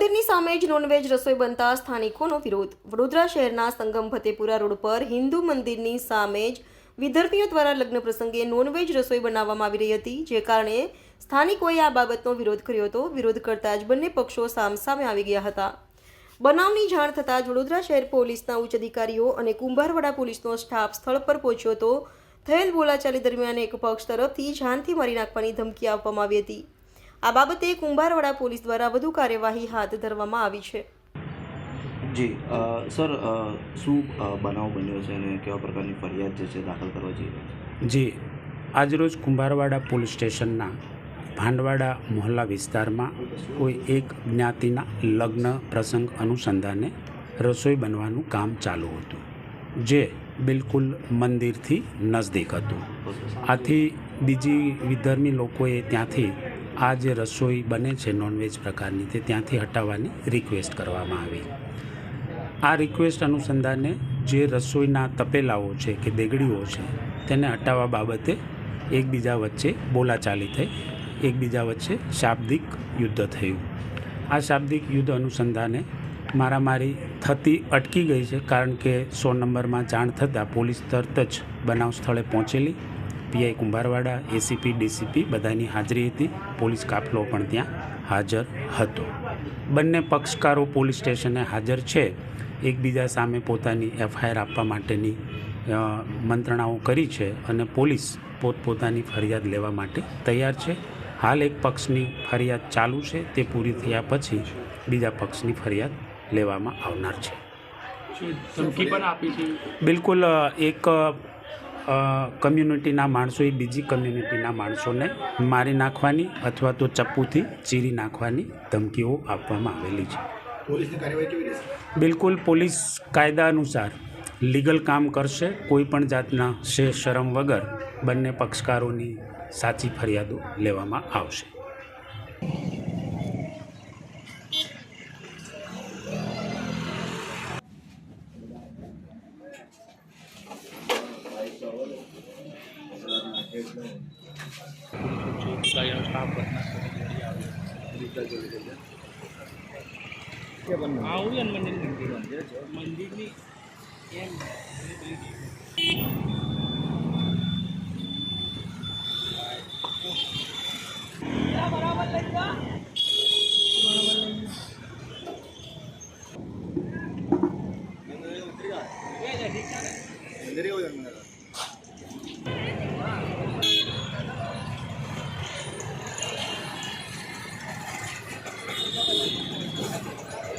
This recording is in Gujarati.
જ નોનવેજ રસોઈ બનતા સ્થાનિકોનો વિરોધ. વડોદરા શહેરના સંગમ ફતેપુરા રોડ પર હિન્દુ મંદિરની સામે જ વિદ્યાર્થીઓ દ્વારા લગ્ન પ્રસંગે નોનવેજ રસોઈ બનાવવામાં આવી રહી હતી, જે કારણે સ્થાનિકોએ આ બાબતનો વિરોધ કર્યો હતો. વિરોધ કરતા જ બંને પક્ષો સામસામે આવી ગયા હતા. બનાવની જાણ થતાં જ વડોદરા શહેર પોલીસના ઉચ્ચ અધિકારીઓ અને કુંભારવાડા પોલીસનો સ્ટાફ સ્થળ પર પહોંચ્યો હતો. થયેલ બોલાચાલી દરમિયાન એક પક્ષ તરફથી જાનથી મારી નાખવાની ધમકી આપવામાં આવી હતી. આ બાબતે કુંભારવાડા પોલીસ દ્વારા વધુ કાર્યવાહી હાથ ધરવામાં આવી છે. જી સર શું બનાવ બન્યો છે અને કેવા પ્રકારની ફરિયાદ જે છે દાખલ કરવા જઈ જી આજરોજ કુંભારવાડા પોલીસ સ્ટેશનના ભાંડવાડા મોહલ્લા વિસ્તારમાં કોઈ એક જ્ઞાતિના લગ્ન પ્રસંગ અનુસંધાને રસોઈ બનવાનું કામ ચાલુ હતું જે બિલકુલ મંદિરથી નજદીક હતું. આથી બીજી વિધર્મી લોકોએ ત્યાંથી આ જે રસોઈ બને છે નોનવેજ પ્રકારની તે ત્યાંથી હટાવવાની રિક્વેસ્ટ કરવામાં આવી. આ રિક્વેસ્ટ અનુસંધાને જે રસોઈના તપેલાઓ છે કે દેગડીઓ છે તેને હટાવવા બાબતે એકબીજા વચ્ચે બોલાચાલી થઈ, એકબીજા વચ્ચે શાબ્દિક યુદ્ધ થયું. આ શાબ્દિક યુદ્ધ અનુસંધાને મારામારી થતી અટકી ગઈ છે કારણ કે સો નંબરમાં જાણ થતાં પોલીસ તરત જ બનાવ સ્થળે પહોંચેલી પીઆઈ કુંભારવાડા એસીપી ડીસીપી બધાની હાજરી હતી. પોલીસ કાફલો પણ ત્યાં હાજર હતો. બંને પક્ષકારો પોલીસ સ્ટેશને હાજર છે. એકબીજા સામે પોતાની એફઆઈઆર આપવા માટેની મંત્રણાઓ કરી છે અને પોલીસ પોતપોતાની ફરિયાદ લેવા માટે તૈયાર છે. હાલ એક પક્ષની ફરિયાદ ચાલુ છે. તે પૂરી થયા પછી બીજા પક્ષની ફરિયાદ લેવામાં આવનાર છે. બિલકુલ એક કમ્યુનિટીના માણસોએ બીજી કમ્યુનિટીના માણસોને મારી નાખવાની અથવા તો ચપ્પુથી ચીરી નાખવાની ધમકીઓ આપવામાં આવેલી છે. બિલકુલ પોલીસ કાયદા અનુસાર લીગલ કામ કરશે કોઈ પણ જાતના શે શરમ વગર બંને પક્ષકારોની સાચી ફરિયાદો લેવામાં આવશે. ગાડીનો સ્ટાફ આવું છે ને મંદિર મંદિરની એમ મંદિરે એવું છે